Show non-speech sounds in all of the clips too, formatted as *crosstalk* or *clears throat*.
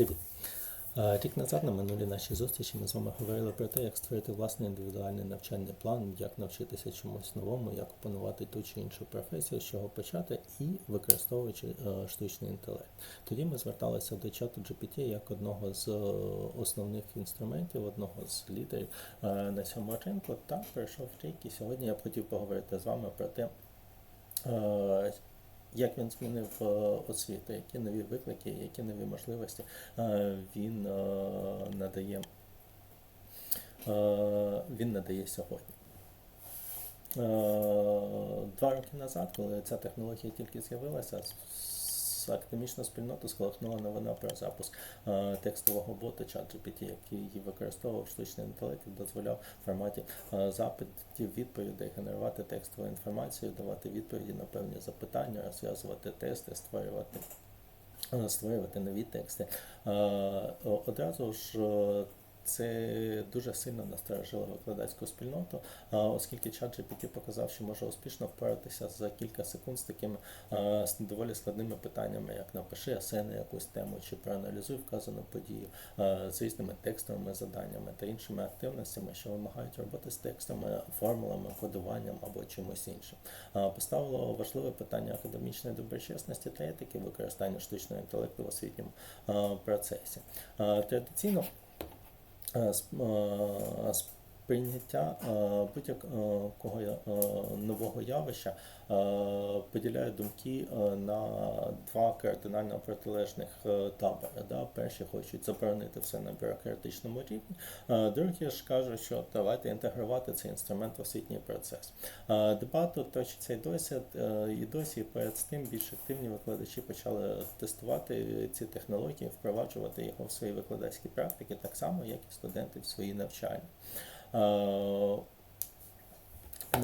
Привіт! Е, Рік назад на минулій нашій зустрічі ми з вами говорили про те, як створити власний індивідуальний навчальний план, як навчитися чомусь новому, як опанувати ту чи іншу професію, з чого почати, і використовуючи е, штучний інтелект. Тоді ми зверталися до чату GPT як одного з е, основних інструментів, одного з лідерів на цьому ринку. Та пройшов рік, і сьогодні я б хотів поговорити з вами про те, як він змінив е, освіту, які нові виклики, які нові можливості е, він е, надає, він надає сьогодні. Два роки назад, коли ця технологія тільки з'явилася, с- академічну спільноту сколихнула новина про запуск е, текстового бота ChatGPT, який використовував штучний інтелект і дозволяв в форматі е, запитів відповідей генерувати текстову інформацію, давати відповіді на певні запитання, розв'язувати тести, створювати. е, Створювати нові тексти. Одразу ж це дуже сильно насторожило викладацьку спільноту, оскільки ChatGPT показав, що може успішно впоратися за кілька секунд з такими доволі складними питаннями, як напиши есе на якусь тему, чи проаналізуй вказану подію з різними текстовими заданнями та іншими активностями, що вимагають роботи з текстами, формулами, кодуванням або чимось іншим. Поставило важливе питання академічної доброчесності та етики використання штучного інтелекту в освітньому процесі. Традиційно е, сп- е, сприйняття е, будь-якого е, нового явища е, поділяє думки е, на два кардинально протилежних е, табори. Перші хочуть заборонити все на бюрократичному рівні, е, другі ж кажуть, що давайте інтегрувати цей інструмент в освітній процес. Е, Дебату точиться й досі, е, і досі перед тим більш активні викладачі почали тестувати ці технології, впроваджувати його в свої викладацькі практики, так само, як і студенти в свої навчання. На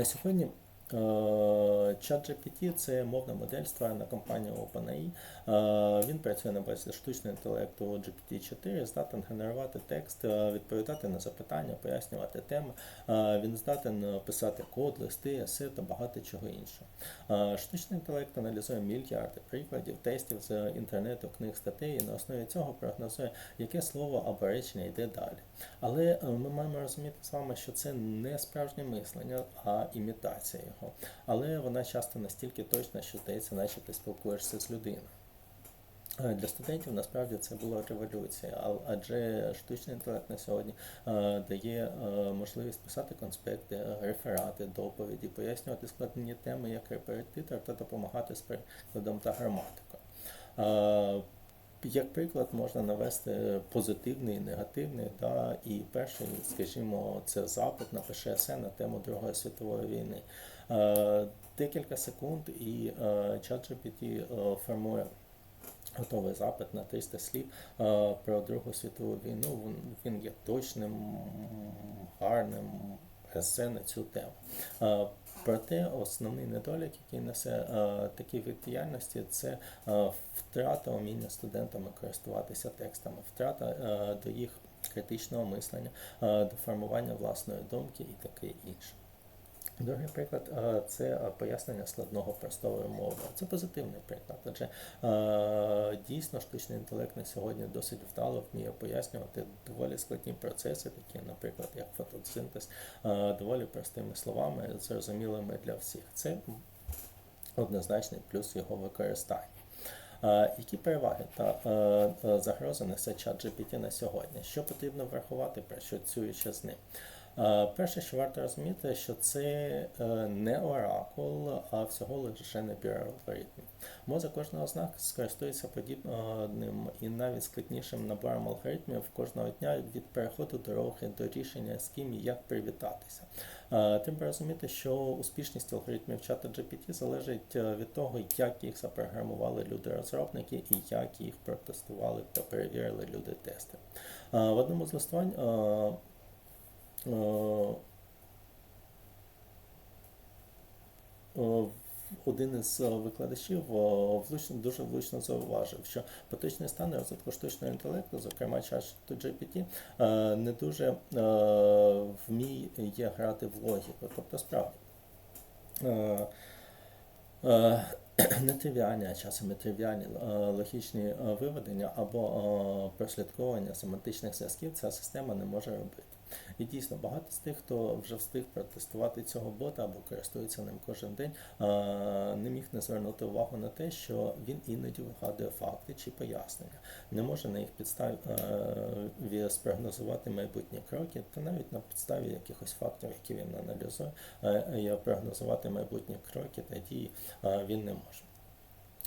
сьогодні ChatGPT – це мовна модель, створена компанією OpenAI. Е, Він працює на базі штучного інтелекту GPT-4, здатен генерувати текст, е, відповідати на запитання, пояснювати теми. Е, Він здатен е, писати код, листи, есе та багато чого іншого. Е, Штучний інтелект аналізує мільярди прикладів, тестів з інтернету, книг, статей і на основі цього прогнозує, яке слово або речення йде далі. Але е, ми маємо розуміти з вами, що це не справжнє мислення, а імітація його. Але вона часто настільки точна, що здається, наче ти спілкуєшся з людиною. Е, Для студентів насправді це була революція, адже штучний інтелект на сьогодні е, дає е, можливість писати конспекти, реферати, доповіді, пояснювати складні теми як репетитор та допомагати з перекладом та граматикою. Як приклад можна навести позитивний негативний, да, і перший, скажімо, це запит напише есе на тему Другої світової війни. Е, Декілька секунд і е, ChatGPT е, формує готовий запит на 300 слів про Другу світову війну. Він- є точним, гарним есе на цю тему. Проте основний недолік, який несе такий вид діяльності, це втрата уміння студентами користуватися текстами, втрата до їх критичного мислення, до формування власної думки і таке інше. Другий приклад це пояснення складного простою мовою. Це позитивний приклад, адже дійсно штучний інтелект на сьогодні досить вдало вміє пояснювати доволі складні процеси, такі, наприклад, як фотосинтез, доволі простими словами, зрозумілими для всіх. Це однозначний плюс його використання. Які переваги та загрози несе чат GPT на сьогодні? Що потрібно врахувати, працюючи з ним? Е, Перше, що варто розуміти, що це е, не оракул, а всього лише набір алгоритмів. Мозок кожного з нас скористується подібним і навіть складнішим набором алгоритмів кожного дня від переходу дороги до рішення з ким і як привітатися. Е, Треба розуміти, що успішність алгоритмів чата GPT залежить від того, як їх запрограмували люди-розробники і як їх протестували та перевірили люди-тести. В одному з листувань один із е, викладачів е, влучно, дуже влучно зауважив, що поточний стан розвитку штучного інтелекту, зокрема чат GPT, е, не дуже е, вміє грати в логіку. Тобто справді. е, е, *clears throat* нетривіальні, а часом і тривіальні е, логічні е, виведення або е, прослідковування семантичних зв'язків ця система не може робити. І дійсно, багато з тих, хто вже встиг протестувати цього бота або користується ним кожен день, е, не міг не звернути увагу на те, що він іноді вигадує факти чи пояснення, не може на їх підставі е, спрогнозувати майбутні кроки, та навіть на підставі якихось фактів, які він аналізує, е, прогнозувати майбутні кроки та дії е, він не може.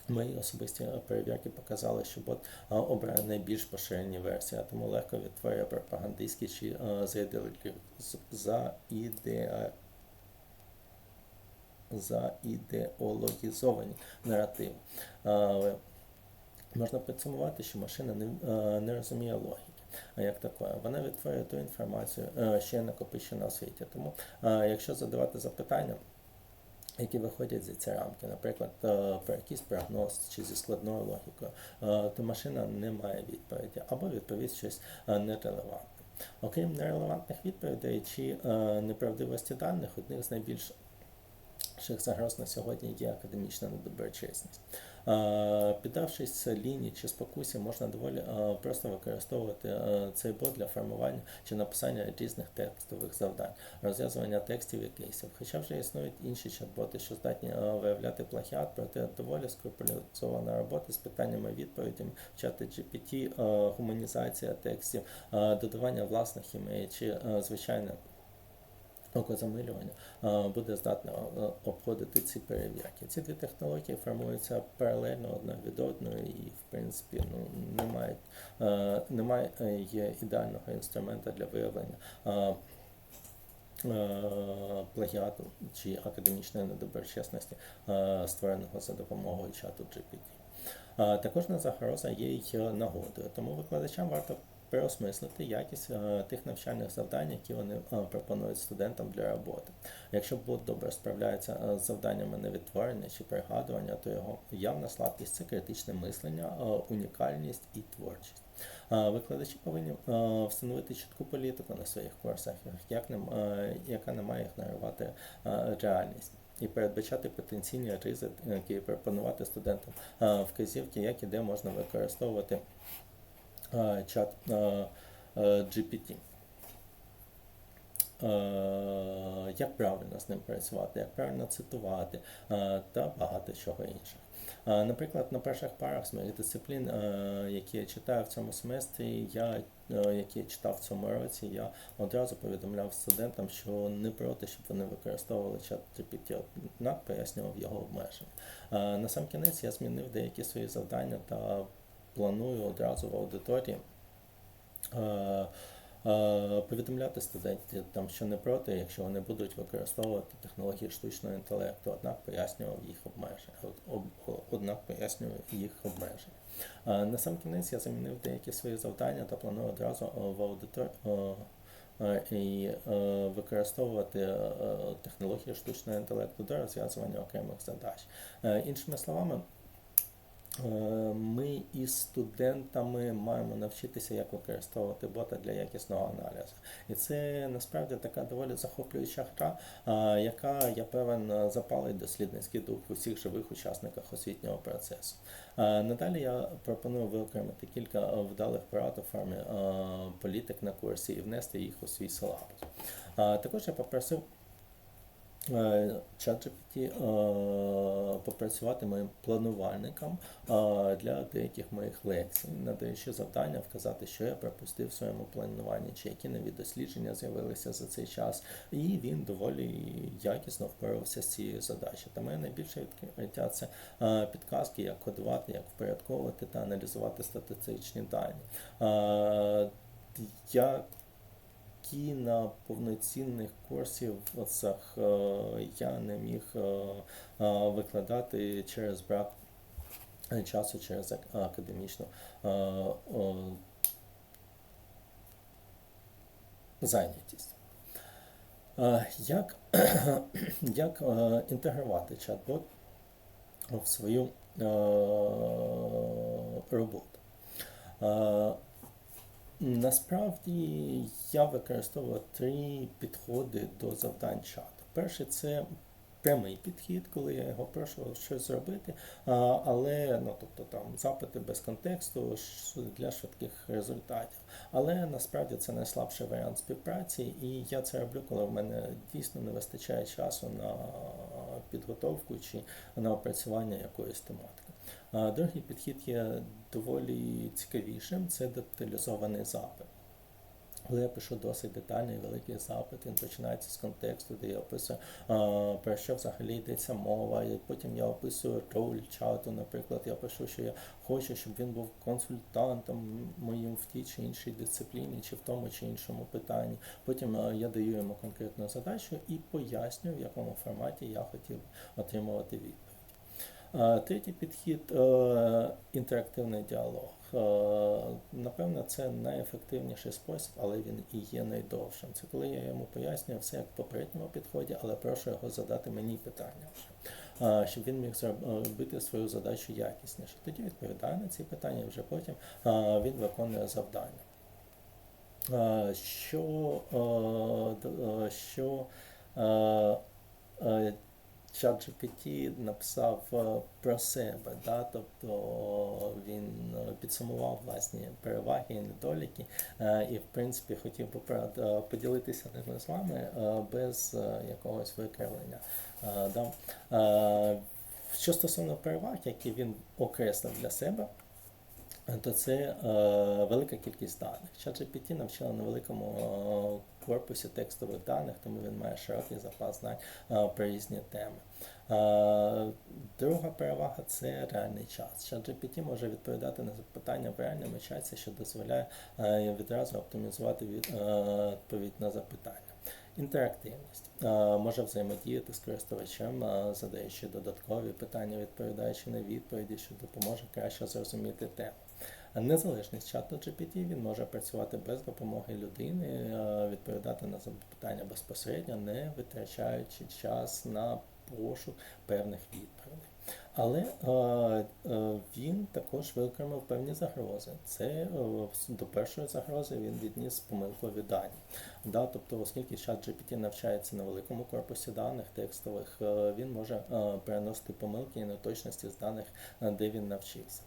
Мої особисті перевірки показали, що бот а, найбільш поширені версії, тому легко відтворює пропагандистські чи а, заідеолі- з- заіде- заідеологізовані наративи. А, Можна підсумувати, що машина не, не розуміє логіки. А як такої? Вона відтворює ту інформацію, що є накопичена у світі. Тому, якщо задавати запитання, які виходять за ці рамки, наприклад, е, про якийсь прогноз чи зі складною логікою, е, то машина не має відповіді або відповість щось е, нерелевантне. Окрім нерелевантних відповідей чи неправдивості даних, одних з найбільших загроз на сьогодні є академічна недоброчесність. Піддавшись лінії чи спокусі, можна доволі просто використовувати цей бот для формування чи написання різних текстових завдань, розв'язування текстів і кейсів. Хоча вже існують інші чат-боти, що здатні виявляти плагіат, проте доволі скрупульозована робота з питаннями відповідями, чати GPT, гуманізація текстів, додавання власних імей чи звичайне окозамилювання е, буде здатна е, обходити ці перевірки. Ці дві технології формуються паралельно одна від одної і, в принципі, ну, немає, е, немає є ідеального інструмента для виявлення. Плагіату чи академічної недоброчесності, створеного за допомогою чату GPT. Також загроза є й нагодою, тому викладачам варто переосмислити якість е, тих навчальних завдань, які вони е, пропонують студентам для роботи. Якщо бот добре справляється е, з завданнями невідтворення чи пригадування, то його явна слабкість це критичне мислення, унікальність і творчість. Викладачі повинні встановити чітку політику на своїх курсах, як не, яка не має ігнорувати реальність. І передбачати потенційні ризики, пропонувати студентам вказівки, як і де можна використовувати чат GPT. Як правильно з ним працювати, як правильно цитувати та багато чого іншого. Наприклад, на перших парах з моїх дисциплін, які я читаю в цьому семестрі, я, які я читав в цьому році, я одразу повідомляв студентам, що не проти, щоб вони використовували чат GPT, однак пояснював його обмеження. На сам кінець я змінив деякі свої завдання та планую одразу в аудиторії. е, е, Повідомляти студентів там, що не проти, якщо вони будуть використовувати технології штучного інтелекту, однак пояснював їх обмеження. Однак пояснював їх обмеження. Е, На сам кінець я замінив деякі свої завдання та планую одразу в е, використовувати технології штучного інтелекту до розв'язування окремих задач. Іншими словами, Ми із студентами маємо навчитися, як використовувати бота для якісного аналізу. І це насправді така доволі захоплююча гра, е, яка, я певен, е, запалить дослідницький дух у всіх живих учасниках освітнього процесу. Е, Надалі я пропоную виокремити кілька е, вдалих порад у формі е, політик на курсі і внести їх у свій силабус. Е, Також я попросив е, ChatGPT е, моїм планувальником е, для деяких моїх лекцій, надаючи завдання вказати, що я пропустив в своєму плануванні, чи які нові дослідження з'явилися за цей час, і він доволі якісно впорався з цією задачею. Та моє найбільше відкриття це е, підказки, як кодувати, як впорядковувати та аналізувати статистичні дані. Е, Я на повноцінних курсів оцах е, я не міг е, е, викладати через брак часу, через академічну зайнятість. Як, *clears throat* як інтегрувати чат-бот в свою роботу? Насправді я використовував три підходи до завдань чату. Перший це прямий підхід, коли я його прошу щось зробити, але ну, тобто там запити без контексту для швидких результатів. Але насправді це найслабший варіант співпраці, і я це роблю, коли в мене дійсно не вистачає часу на підготовку чи на опрацювання якоїсь тематики. Другий підхід є доволі цікавішим, це деталізований запит. Коли я пишу досить детальний великий запит, він починається з контексту, де я описую, про що взагалі йдеться мова, і потім я описую роль чату, наприклад, я пишу, що я хочу, щоб він був консультантом моїм в тій чи іншій дисципліні, чи в тому чи іншому питанні. Потім я даю йому конкретну задачу і пояснюю, в якому форматі я хотів отримувати відповідь. Третій підхід е, інтерактивний діалог. Е, Напевно, це найефективніший спосіб, але він і є найдовшим. Це коли я йому пояснюю все як в попередньому підході, але прошу його задати мені питання е, щоб він міг зробити свою задачу якісніше. Тоді відповідає на ці питання, вже потім він виконує завдання. Що, що ChatGPT написав е, про себе, да? тобто він е, підсумував власні переваги і недоліки, е, і в принципі хотів би поділитися ними з вами без якогось викривлення. Да? Що стосовно переваг, які він окреслив для себе, то це велика кількість даних. ChatGPT навчила на великому корпусі текстових даних, тому він має широкий запас знань е, про різні теми. Е, друга перевага це реальний час. ChatGPT може відповідати на запитання в реальному часі, що дозволяє е, відразу оптимізувати відповідь на запитання. Інтерактивність може взаємодіяти з користувачем, задаючи додаткові питання, відповідаючи на відповіді, що допоможе краще зрозуміти тему. Незалежність чату GPT він може працювати без допомоги людини, е, відповідати на запитання безпосередньо, не витрачаючи час на пошук певних відповідей. Але е, е, він також виокремив певні загрози. Це е, до першої загрози він відніс помилкові дані. Да, тобто, оскільки чат GPT навчається на великому корпусі даних текстових, е, він може е, переносити помилки і неточності з даних, е, де він навчився.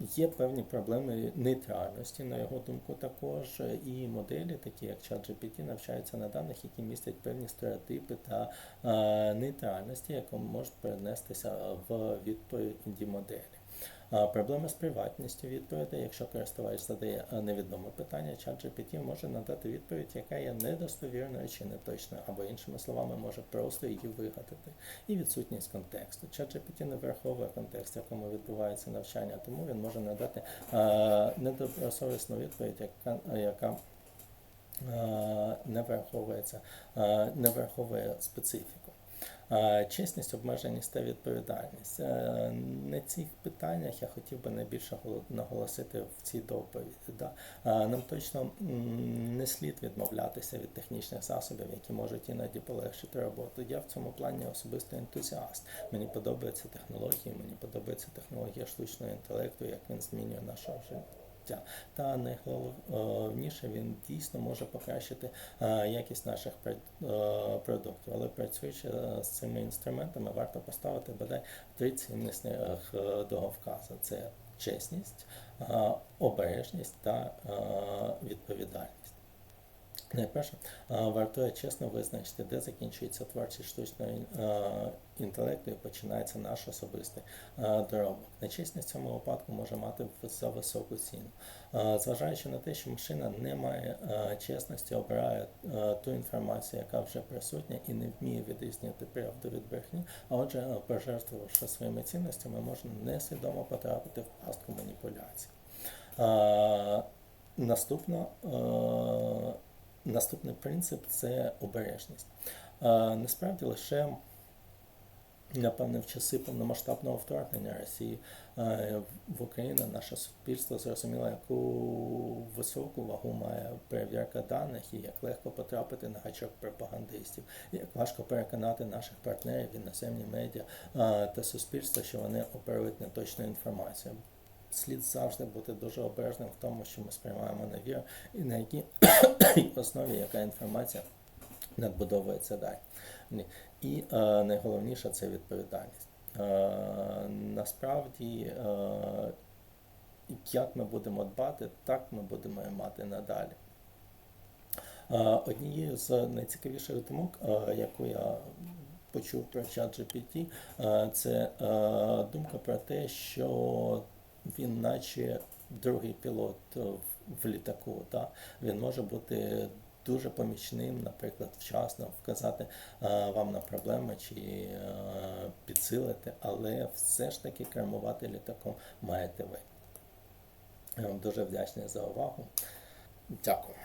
Є певні проблеми нейтральності, на його думку, також, і моделі, такі як ChatGPT, навчаються на даних, які містять певні стереотипи та е, нейтральності, яку можуть перенестися в відповіді моделі. А, Проблеми з приватністю відповідей. Якщо користувач задає невідоме питання, ChatGPT може надати відповідь, яка є недостовірною чи неточною, або іншими словами, може просто її вигадати. І відсутність контексту. ChatGPT не враховує контекст, в якому відбувається навчання, тому він може надати недобросовісну відповідь, яка, яка не враховується, не враховує специфіку. Чесність, обмеженість та відповідальність. Е, На цих питаннях я хотів би найбільше голо- наголосити в цій доповіді. Да. Нам точно не слід відмовлятися від технічних засобів, які можуть іноді полегшити роботу. Я в цьому плані особисто ентузіаст. Мені подобаються технології, мені подобається технологія штучного інтелекту, як він змінює наше життя. Та найголовніше він дійсно може покращити е, якість наших е, продуктів. Але працюючи е, з цими інструментами, варто поставити бодай три цінності е, договказа: це чесність, обережність та відповідальність. Найперше, вартує чесно визначити, де закінчується творчість штучного інтелекту і починається наш особистий доробок. Нечесність в цьому випадку може мати за високу ціну. Зважаючи на те, що машина не має чесності, обирає ту інформацію, яка вже присутня, і не вміє відрізнити правду від брехні, а отже, пожертвувавши своїми цінностями, можна несвідомо потрапити в пастку маніпуляцій. Наступно, наступний принцип це обережність. Насправді лише напевне в часи повномасштабного вторгнення Росії в Україну наше суспільство зрозуміло, яку високу вагу має перевірка даних і як легко потрапити на гачок пропагандистів, як важко переконати наших партнерів, іноземні медіа та суспільство, що вони оперують неточну інформацію слід завжди бути дуже обережним в тому, що ми сприймаємо на віру, і на якій *coughs* основі яка інформація надбудовується далі. І е, найголовніше це відповідальність. Е, насправді, е, як ми будемо дбати, так ми будемо мати надалі. Е, Однією з найцікавіших думок, е, яку я почув про чат GPT, е, це думка про те, що він наче другий пілот в- літаку. Та? Він може бути дуже помічним, наприклад, вчасно вказати е, вам на проблеми чи е, підсилити, але все ж таки кермувати літаком маєте ви. Я вам дуже вдячний за увагу. Дякую.